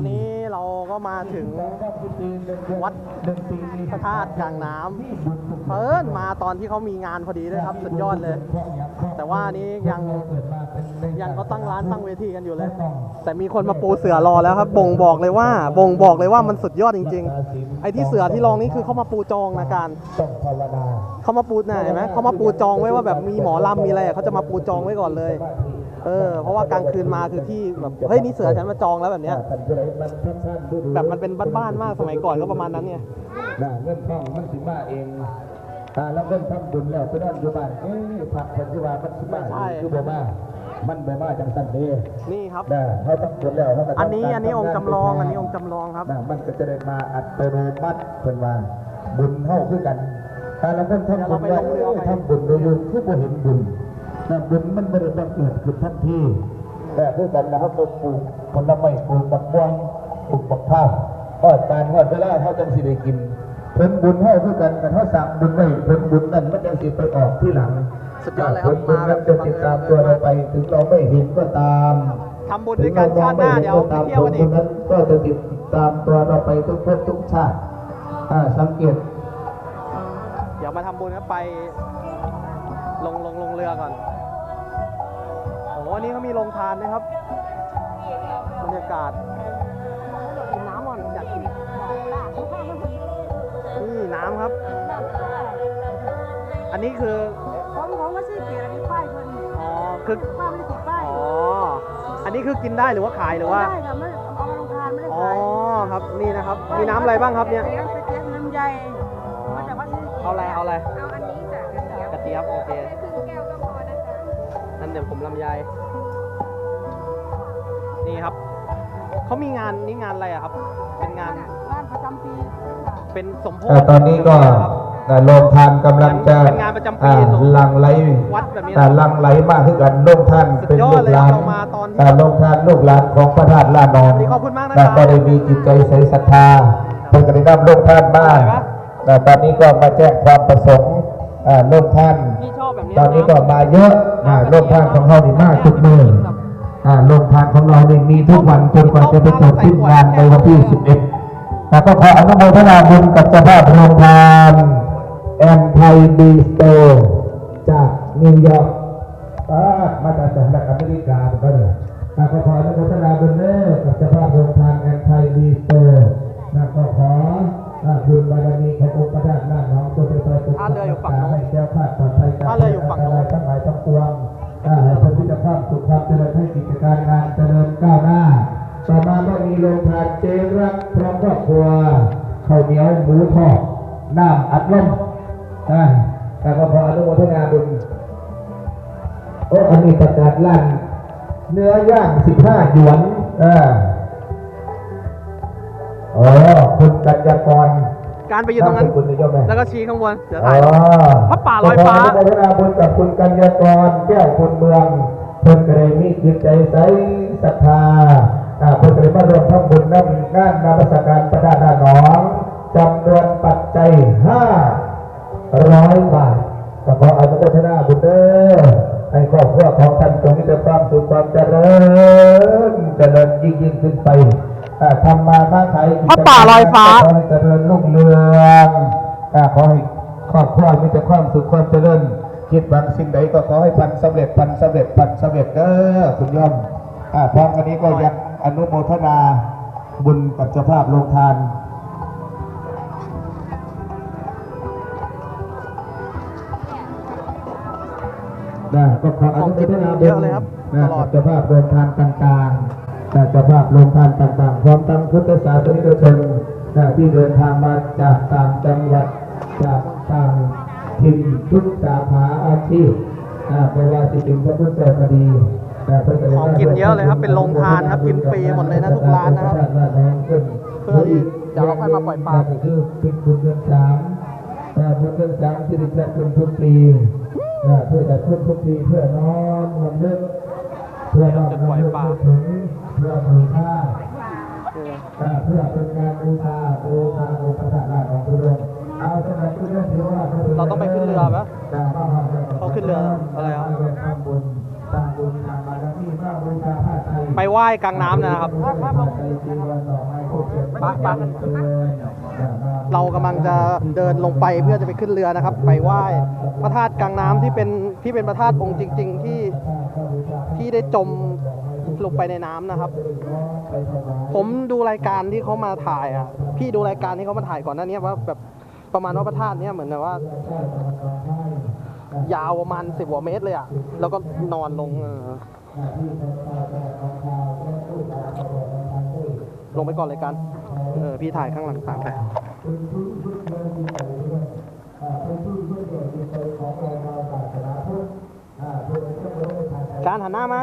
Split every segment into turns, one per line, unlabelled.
อนนี้เราก็มาถึงวัดพระธาตุกลางน้ำเพิ่นมาตอนที่เขามีงานพอดีด้วยครับ สุดยอดเลย แต่ว่านี้ยังยังเขาตั้งร้านตั้งเวทีกันอยู่เลย แต่มีคนมาปูเสือรอแล้วครับ บ่งบอกเลยว่า บ่งบอกเลยว่ามันสุดยอดจริง ๆ ไอ้ที่เสือที่รองนี่คือเขามาปูจองนะการเขามาปูน่ะเห็นไหมเขามาปูจองไว้ว่าแบบมีหมอลำมีอะไรเขาจะมาปูจองไว้ก่อนเลย เออเพราะว่ากลางคืนมาคือที่แบบเฮ้ยนี่เสือฉันมาจองแล้วแบบเนี้ย
ท่านผู้ใดมันท่านท่านดูดู
แบบมันเป็นบ้านๆมากสมัยก่อนก็ประมาณนั้นเนี่ย
น่ะเงินทองมันสิมาเองอ่าแล้วเงินทำบุญแล้วไปนอนอยู่บ้านเอ้ยผักปัจจุบันมันสิมา
ใช่
คือบ่มามันบ่มาจังสันเด้
นี่ครับ
น่ะเขาต้องบุญแล้วเขาก็ต้
อันนี้
การ
อันนี้องค์
ทำา
จำลอง
ไป
อันนี้องค์จำลองครับ
น่ะมันก็จะได้มาอัตโนมัติเพิ่นว่าบุญเฮาคือกันถ้าเราเพิ่นทำบุญ
เดี๋ยวเราไปลงเรือ
ว่า
ไป
เอ้ยทำบุญโดยอยู่คือบ่เห็นบุญ น่ะบุญมันบ่ได้บังเกิดขึ้นทันทีแต่คือกันนะครับเราปลูกผลไม้ปลูกบักม่วงปลูกบักข้าวก็การทอดเวลาเขาจังสิได้กินผลบุญให้คือกันกันเขาสั่งบุญไว้ผลบุญนั้นมันจังสิไปออกที่หลัง
สุดยอดเลยครับ
ผลบุญ
มาแบ
นั้
บ
นจะติดตามตัวเราไป ถึงเราไม่เห็นก็ตาม
ทำบุญด้วยกันชาติหน้าเดี๋ยวไปเที่ยวกันอีก
ผลบุญนั้นก็จะติดตามตัวเราไปทุกภพทุกชาติอ่าสังเกต
เดี๋ยวมาทำบุญครับไปลงลงลงเรือก่อน โอ้โหอันนี้เขามีโรงทานนะครับบรรยากาศกินน้ำก่อนอยากกินนี่น้ำครับ อันนี้คือ
ของของก็ซื้อเกียร์อันนี้ป้ายเพิ่น
อ๋อคือ
ป้าไม่ได้ติดป้าย
อ๋ออันนี้คือกินได้หรือว่าขายหรือว่า
ได้ค่ะไม่เอามาลงทานไม่ได้
อ๋อ
ขาย
ครับนี่นะครับ มีน้ำอะไรบ้างครับเนี่ย
เลี้ยงไปเลี้ยงน้ำใหญ่มาจากวัดซื้อ
เอาอะไรเอาอะไร
เอาอันนี้จ้ะกระเทียม
กระเทียมโอเค
ครึ่งแก้วก็พอนะจ๊ะ
นั่นเดี๋ยวผมลำไย นี่ครับเขามีงานนี่งานอะไรอะครับ เป็นงาน
งานประจำปีค่ะ
เป็นสมโพ
อ่า
ธิ
ตอนนี้ก็
ครับ
อ่าโรงทานกำลังจะ
เป็นงานประจำปี
อ่า
หลวง
หลังไหล
วัดแบบนี้นะ
อ่าหลังไหลมากขึ้นกันโรงท่าน
สุด
เป็น
ยอ
ลู
ด
ก
เลย
หลาน
เรามาตอนที่
อ่าโรงทานลูกหลานของพระธาตุล่านอง
วันนี้ขอบคุณมากนะครับ
อ่ก็ได้มีจิตใจใสศรัทธาเพิ่งกระได้นำโรงท่านมา
อะไรวะ
อ่าตอนนี้ก็มาแจ้งความประสงค์อ่าโรงท่าน
พี่ชอบแบบนี้
ตอนนี้ก็มาเยอะอ่าโรงท่านของเรานี่มากทุกมือ อ่าโรงทานของเรานี่มีทุกวันจนกว่าจะไปจบสิ้นงานในวันที่ 11 แล้วก็ขออนุโมทนาบุญกับเจ้าภาพโรงทานแอนไทบีสโตจากนิวยอร์กป้ามาจากสหรัฐอเมริกาก็เนี่ยแล้วก็ขออนุโมทนาบุญเด้อกับเจ้าภาพโรงทานแอนไทบีสโตแล้วก็ขออ่าบุญบารมีขององค์พระธาตุหน้าน้องตัวไปตัวตัว
ท่าเรืออยู่ฝั่งโน้น
ให้แก้วคลาดปลอดภัยจาก
ท่าเรืออยู่ฝั่งโน้นะ
ไรทั้งหลายทั้ง สิบห้าหยวนอ่าอ๋อคุณกัญญากร
การไปอยู่ตรงนั้น
คุณนิยมไหม
แล้วก็ชี้ข้างบนเดี๋ยว
อ๋
ถ่าย
อ
พระป่าลอยฟ้า
ขออนุโมทนาบุญกับคุณกัญญากรแก้วคนเมืองเพิ่นก็เลยมีจิตใจใสศรัทธาอ่าเพิ่นก็เลยมาร่วมทำบุญนำงานนามสการประดาดาหนองจำนวนปัจจัยห้าร้อยบาทก็ขออนุโมทนาบุญเด้อ ให้ครอบครัวของท่านจงมีแต่ความสุขความเจริญเจริญยิ่งยิ่งขึ้นไปอ่าทำมาค้าขายกิจ
พระป่าลอยฟ้า
ขอให้เจริญรุ่งเรืองอ่าขอให้ครอบครัวมีแต่ความสุขความเจริญคิดหวังสิ่งใดก็ขอให้พันสำเร็จพันสำเร็จพันสำเร็จเด้อคุณโยมอ่าพร้อมกันนี้ก็ยังอนุโมทนาบุญกับเจ้าภาพโรงทาน นะก็ขออนุโมทนา
เยอะเลยครับ
นะ
ตลอด
กับเจ้าภาพโรงทานต่างๆนะเจ้าภาพโรงทานต่างๆ พร้อมทั้งพุทธศาสนิกชนนะที่เดินทางมาจากต่างจังหวัดจากต่างถิ่นทุกสาขาอาชีพนะไม่ว่าจะเป็นพระพุทธเจ้าก็ดีนะเพื่จะได้
ของกินเยอะเลยครับ เป็นโรงทานครับ กินฟรีหมดเลยนะทุกร้านนะครับ เพื่อที่เดี๋ยวเราค่อยมาปล่อยปลา
ก็คือเป็นบุญเดือนสามแต่บุญเดือนสามที่ได้จัดขึ้นทุกปีนะ เพื่อจัดขึ้นทุกปีเพื่อน้อมรำลึกเพื่อน้อมรำลึกถึงเพื่อบูชาอ่าเพื่อเป็นการบูชาบูชาองค์พระธาตุนาของพระองค์เอาสมัยที่เรื่องที่ว่า
เราต้องไปขึ้นเรือปะ
จ้บ้
เขาขึ้นเรืออะไรครับ
ทำบุญสร้างบุญทำบารมีสร้างบูชาผ้าไทย
ไปไปไหว้กลางน้ำนะครับปะปะ เรากำลังจะเดินลงไปเพื่อจะไปขึ้นเรือนะครับ ไปไหว้พระธาตุกลางน้ำที่เป็นที่เป็นพระธาตุองค์จริง ๆ ที่ที่ได้จมลงไปในน้ำนะครับ ผมดูรายการที่เขามาถ่ายอะพี่ดูรายการที่เขามาถ่ายก่อนหน้านี้ว่าแบบประมาณว่าพระธาตุเนี้ยเหมือนแบบว่า ยาวประมาณสิบกว่าเมตรเลยอะแล้วก็นอนลงลงไปก่อนเลยกัน เออพี่ถ่ายข้างหลังตามไปการหันหน้ามา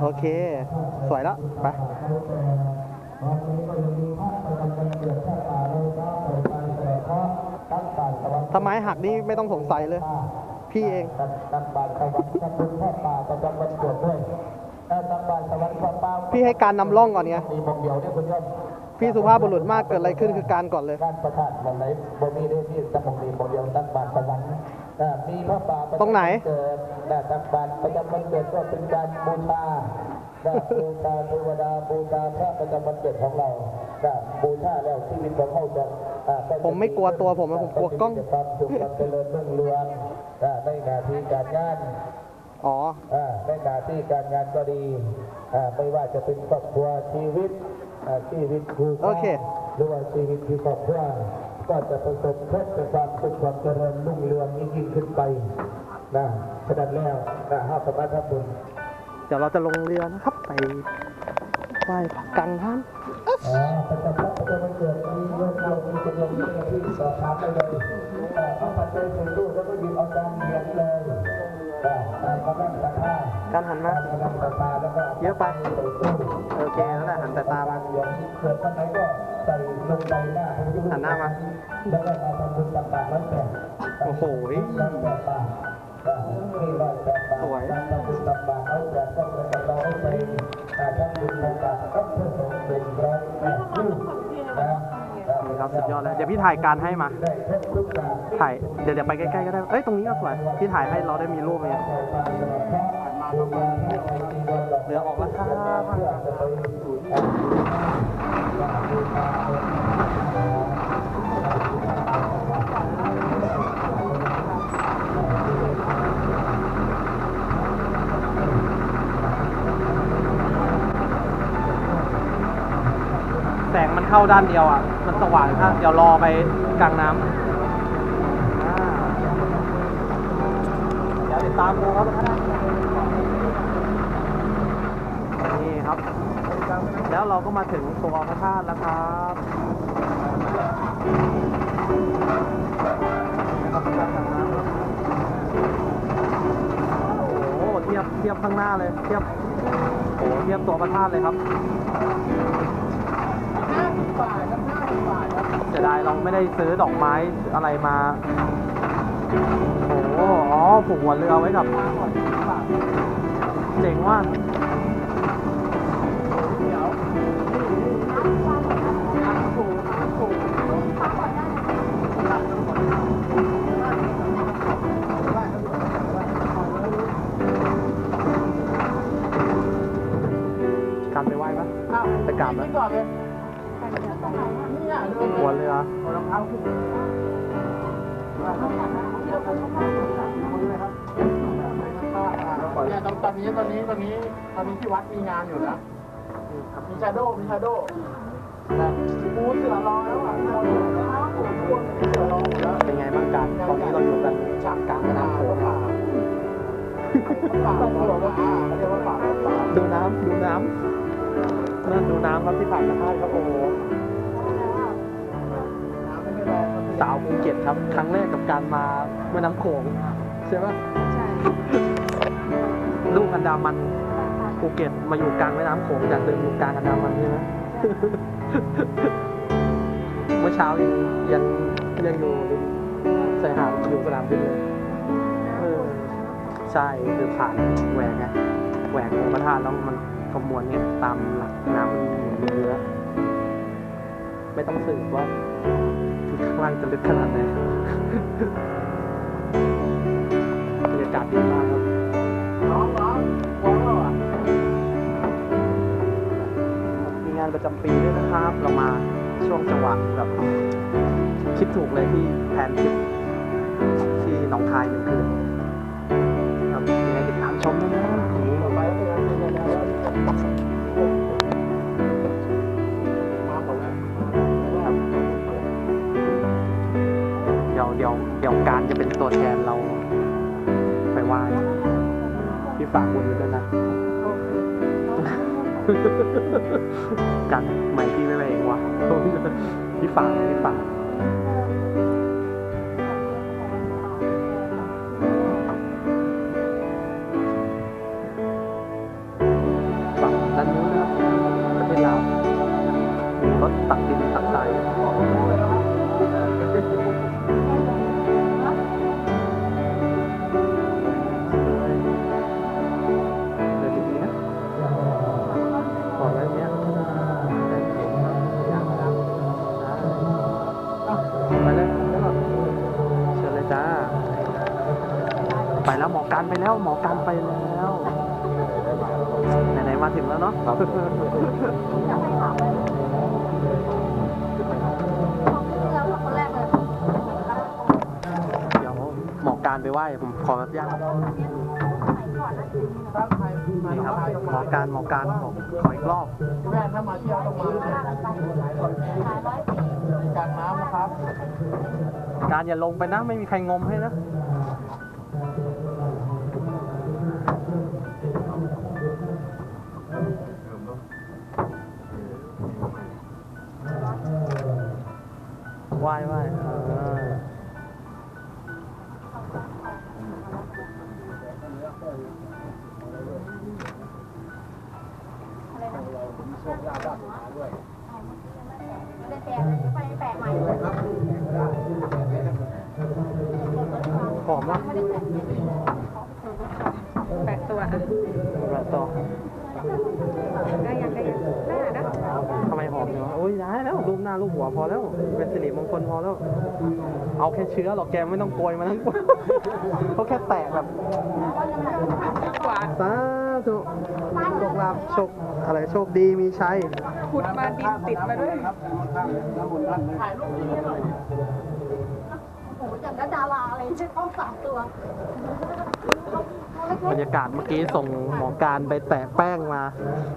โอเค สวยแล้ว ไปถ้าไม้หักนี่ไม่ต้องสงสัยเลย พี่เอง
ตักบาตรสวรรค์ทำบุญทอดป่าประจำวันเกิดด้วย
พี่ให้การนำร่องก่อนไง
มีมองเดียวเนี่ยคุณยอด
พี่สุภาพบุรุษมากเกิดอะไรขึ้นคือการก่อนเลย
การประทานมองไหนบ่มีได้ที่ตะมองมีมองเดียวตักบาตรสวรรค์อ่ามีพระป่าประจำ
ตรงไหน
เกิดนะตักบาตรประจำวันเกิดก็เป็นการบูชาบูชาเทวดาบูชาพระประจำวันเกิดของเรานะบูชาแล้วชีวิตของเขาจะอ่าจะ
ผมไม่กลัวตัวผมผมกลัวกล้อง
ความสุขความเจริญรุ่งเรืองอ่าในหน้าที่การงาน
อ๋อ
อ่าในหน้าที่การงานก็ดีอ่าไม่ว่าจะเป็นครอบครัวชีวิตอ่าชีวิตครู
โอเค
หรือว่าชีวิตที่ครอบครัวก็จะประสบพบกับความสุขความเจริญรุ่งเรืองยิ่งยิ่งขึ้นไปนะฉะนั้นแล้วนะห้าสมาธิบุญ
เดี๋ยวเราจะลงเรือนะครับไปไหว้พระกลางน้
อ๋อประจำวันประจำวันเกิดมีโยมเรามีจำนวนเยอะที่สอบถามได้เลยแต่เอาปัจจัยส่วนตัวแล้วก็หยิบเอาจานเหรียญเลยอ่าอ่า กา
รหันมาเยอะไป โอเคนั่นแหละหันแต่ตามา
หันหน้า
มา โอ้โหสวย
แปดก็เป็นการเราให้ไปอ่าทำบุญตักบาตรก็เพื่อสงฆ์เป็นร้อย
ครับสุดยอดเลยเดี๋ยวพี่ถ่ายการให้มา ถ่ายเดี๋ยวเดี๋ยวไปใกล้ๆก็ได้เอ้ยตรงนี้ก็สวยพี่ถ่ายให้เราได้มีรูปไงเหลือออกแล้วครั เข้าด้านเดียวอะ มันสว่างครับเดี๋ยวรอไปกลางน้ำอ่าเดี๋ยวติดตามดูครับนี่ครับ แล้วเราก็มาถึงตัวพระธาตุแล้วครับโอ้โหเทียบเทียบข้างหน้าเลย เทียบโอ้โหเทียบตัวพระธาตุเลยครับ เสียดายเราไม่ได้ซื้อดอกไม้อะไรมา โอ้โหอ๋อผูกหัวเรือไว้กับเจ๋งว่ะการไปไหว้ปะไปกราบไหม หัวเรือ
เนี่ยตอนตอนนี้ตอนนี้ตอนนี้ตอนนี้ที่วัดมีงานอยู่นะ มีชาโดว์มีชาโดว์นะปูเสือรอแล้วอะเราอยู่นะปูเสือรอหมดแล้ว
เป็นไงบ้างการตอนนี้เราอยู่กันฉากกลางแม่น้ำโขง
ป่าป่าป่าป่าเขาเรียกว่าป่าป่า
ดูน้ำดูน้ำนั่นดูน้ำครับที่ผ่านมาครับโอ้ สาวภูเก็ตครับ ครั้งแรกกับการมาแม่น้ำโขงใช่ปะ
ใช่
ลูกอันดามันภูเก็ตมาอยู่กลางแม่น้ำโขงจากเดิมอยู่กลางอันดามันใช่ไหมเมื่อเช้ายังยังยังอยู่ใส่หาดอยู่สนามบินเลยเออใช่คือผ่านแหวกไงแหวกองค์พระธาตุแล้วมันขมวนเนี่ยตามหลักน้ำมันหมุนเรือไม่ต้องสืบว่า ที่ข้างล่างจะลึกขนาดไหนบรรยากาศดีมากครับ
ร้องร้องว้าวมีงาน
ประจำปีด้วยนะครับ เรามาช่วงจังหวะแบบคิดถูกเลยที่แทนทริปที่หนองคายหนึ่งคืนครับยังไงติดตามชมด้วยนะ
ดี๋
ยวเดี๋ยวเดี๋ยวการจะเป็นตัวแทนเราไปไหว้พี่ฝากบุญไว้ด้วยนะ กันไม่พี่ไม่ไปเองวะพี่ฝากพี่ฝาก การไปแล้วหมอการไปแล้วไหนๆมาถึงแล้วเนาะ
คนแรกเลย
เดี๋ยวหมอการไปไหว้ผมขออนุญาตนี่ครับหมอการหมอการบอกขออีกรอบ
แม่ถ้ามาเที่ยวต้องมาการน้ำนะครับ
การอย่าลงไปนะไม่มีใครงมให้นะ ไหว้ไหว้เออหอมนะ
แปดตัว
แล้วต่อ
ได้ยังได้ยังน่านะ
ทำไมหอมเนาะโอ้ยได้แล้วรูปหน้ารูปหัวพอแล้ว เป็นสิริมงคลพอแล้ว เอาแค่เชื้อหรอกแกไม่ต้องโกยมาทั้งเขาแค่แตะแบบ
กวาด
สาธุโชคลาภโชคอะไรโชคดีมีชัย
ขุดมาดินติดมาด้วย
อย่างกับดาราเลยใช่ต้องสามตัว
บรรยากาศเมื่อกี้ส่งหมอการไปแตะแป้งมา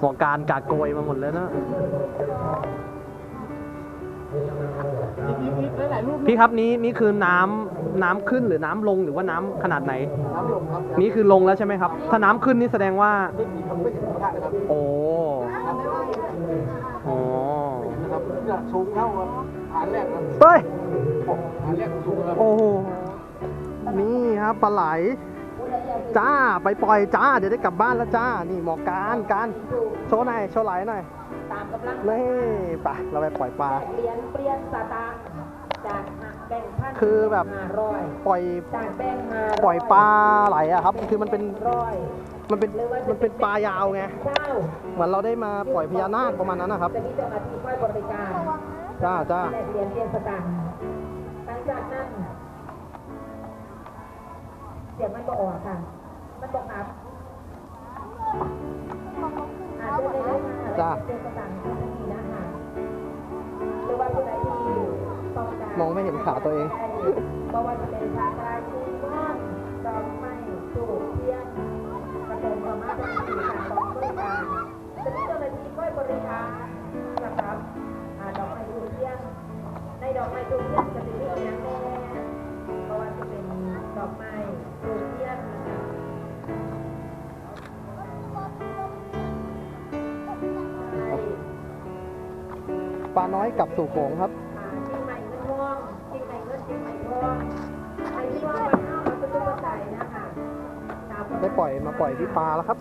หมอการกาดโกยมาหมดเลยนะพี่ครับนี้นี่คือน้ำน้ำขึ้นหรือน้ำลงหรือว่าน้ำขนาดไหน
น้ำลงครับ
นี่คือลงแล้วใช่ไหมครับ ถ้าน้ำขึ้นนี่แสดงว่าโอ้โอ้
นะครับจะสูงเท่าครับฐานแรกครับ
เฮ้ย
ฐานแรกสูงครับ
โอ้โหนี่ครับปลาไหล จ้าไปปล่อยจ้า เดี๋ยวได้กลับบ้านแล้วจ้า นี่หมอการการโชว์หน่อยโชว์ไหลหน่อย
ตามกำลัง
นี่ไปเราไปปล่อยปลา
เปลี่ยนเปลี่ยนสตางค์จากแบ่งพัน
คือแบบ
ห้าร้อย
ปล่อย
จากแบ่งมา
ปล่อยปลาไหลอะครับคือมันเป็น
ร้อย
มันเป็นมันเป็นปลายาวไง
เก้า
เหมือนเราได้มาปล่อยพญานาคประมาณนั้นนะครับ
จะมีเจ้าหน้าที่คอยบริการ
จ้าจ้า
แลกเปลี่ยนเปลี่ยนสตางค์หลังจากนั้น เสียงมันก็ออกค่ะ มันบอกครับอาจจะได้ได้มา
จ้า
เปลี่ยนสตางค์ก็จะมีนะคะหรือว่าคนไหนที่ต้องการ
มองไม่เห็นขาตัวเอง
เพราะว่าจะเป็นชาตราชีว่านดอกไม้สูบเทียนกระทงสามารถจะมีการบริการจะมี ป
ลาน้อยกลับสู่โขงครับ
จริงใหม่เงินทองจริงใหม่เงินจริงใหม่องไอ้ที่ว่ามันเข้ามาเป็นตัวใจนะคะ
ได้ปล่อยมาปล่อยที่ปลาแล้วครับ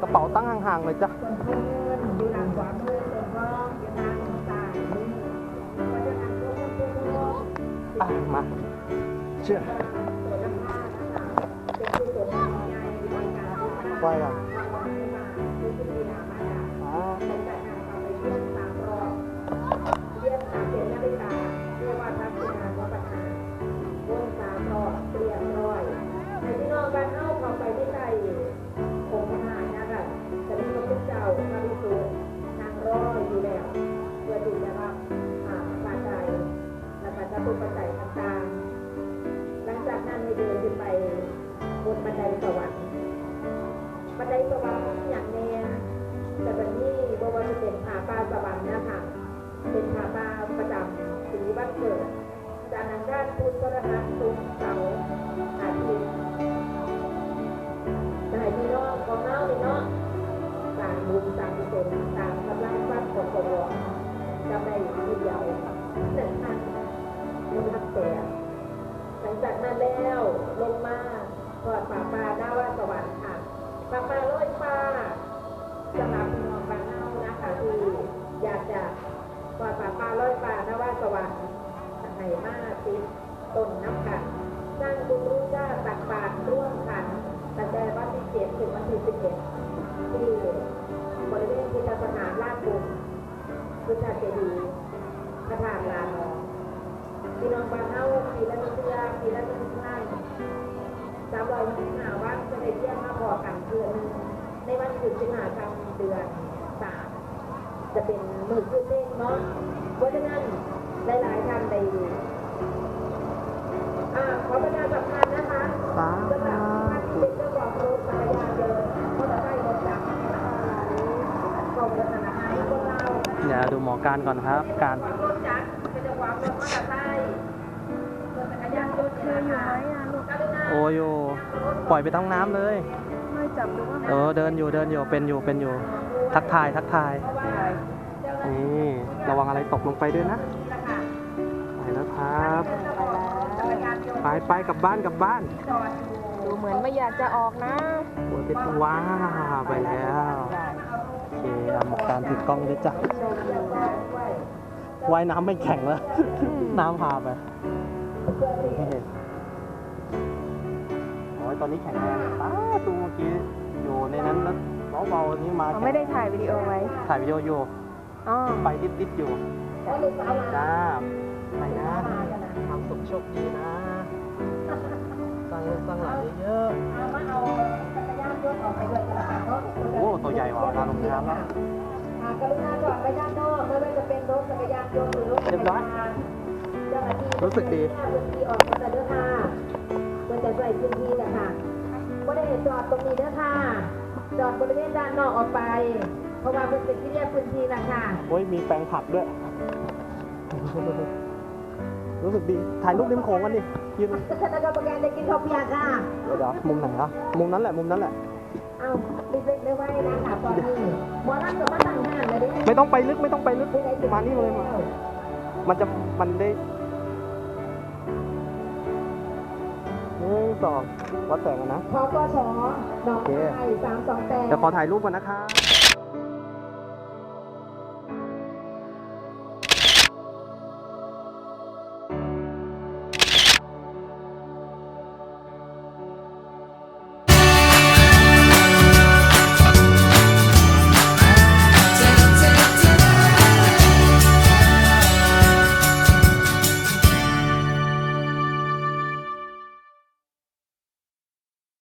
กระเป๋าตั้งห่างๆเลยจ้ะ
ส่วนเงินอยู่หลังขวามือส่วนทองห่างซ้ายมือเพราะอะ
มาเชื่อ
ตัวน้ำผ้านะคะเป็นตัวตัวใหญ่ในการ
ไหว้กันา
งด้านพุทธรหัสศุกร์เสาอาทิตย์ได้พี่น้องของเล่าเลยเนาะต่างบุญต่างกุศลต่างกำลังฟัดของตัวจำได้ทีเดียวหนึ่งพันหนึ่งพันแปดหลังจากนั้นแล้วลงมาก่อนป่าปลาหน้าว่าสวรรค์ค่ะป่าปลาลอยฟ้าสำหรับพี่น้องบางเน่านะคะที่อยากจะก่อนป่าปลาลอยฟ้าหน้าว่าสวรรค์ ไหมาติดต้นน้ำกันสร้างบุญรู้ชาติตักบาตรร่วมขันตั้งแต่วันที่เจ็ดถึงวันที่สิบเอ็ดที่บริเวณพุทธสถานลาดบุญพุทธเจดีย์พระธาตุลานองพี่น้องบ้านเฮาปีละหนึ่เดือนปีละหนึ่งครั้งสามร้อยหกสิบห้าวันจะได้เที่ยวมาพอกันเดือนในวันที่สิบห้าคำเดือนสามจะเป็นมือขึ้นเลขเนาะเพราะฉะนั้น สาสำหรับท่านที่เป็นเจ้าของรถจักรยานยนต์มอเตอร์ไซค์รถจักรยานยนต์กรมธนาคารคนเรา
เดี๋ยวดูหมอการก่อนครับ การ
รถจักรเป็นเจ้าของรถมอเตอร์ไซค์รถจักรยานยนต์เนี่ยนะคะกรุณา
โออยู่ปล่อยไปต้องน้ำเลย
ไม่จับดูว่า
เออเดินอยู่เดินอยู่เป็นอยู่เป็นอยู่ ทักทายทักทาย
เพราะว่าเจ้าหน้าที่
นี่ระวังอะไรตกลงไปด้วยนะ
นี่แหละค่ะ
ไปแล้วครับ ไปไปกลับบ้านกลับบ้าน
จอดอยู่
ดูเหมือนไม่อยากจะออกนะ
โอ้ยเป็นว้าไปแล้วโอเคเอาหมอการถือกล้องด้วยจ้ะ
โชคดีนะ
ว่ายน้ำไม่แข็งแล้ว น้ำพาไปโอ้ยตอนนี้แข็งแรงป้าตูเมื่อกี้อยู่ในนั้นแล้วเบาๆนี่มา
เขาไม่ได้ถ่ายวิดีโอไว้
ถ่ายวิดีโออยู่
อ๋อ
ไปติดๆอยู่
เพราะลูกสาวมา
จ้าไปนะ
มากันนะ
ทำสุขโชคดีนะสร้าง ลูกสร้างหลานเยอะ
เอามาเอาจักรยานยนต์ออกไปด้วยกันละกันเนาะ
ๆโอ้ตัวใหญ่กว่าเวลาลงน้ำแล้ว
อ่ากรุณาจอดไปด้านนอกไม่ว่าจะเป็นรถจักรยานยนต์หรือรถจักรยานเจ้าหน้าที่
รู้สึกดี
พื้นที่ออกมาแต่เด้อค่ะมันจะใส่พื้นที่นะคะก็ได้จอดตรงนี้เด้อค่ะ จอดบริเวณด้านนอกออกไป เพราะว่าเป็นสิ่งที่เรียกพื้นที่นะคะ
โอ้ยมีแปลงผักด้วย รู้สึกดี ถ่ายรูปริมโขงกันดิยืน
คณะกรรมการได้กินข้าวเปียกค่ะ
เดี๋ยวเดี๋ยวมุมไหนอะมุมนั้นแหละ มุมนั้นแหละ
เอาปิดเล็กได้ไว้นะคะตอนนี้หมอนั่งกับมาตั้งห้างเลยเด้
ไม่ต้องไปลึกไม่ต้องไปลึกมานี่เลยมา มันจะมันได้หนึ่งสองวัดแสงกันนะ
พกชหนองคายสามสองแปด
เดี๋ยวขอถ่ายรูปก่อนนะครับ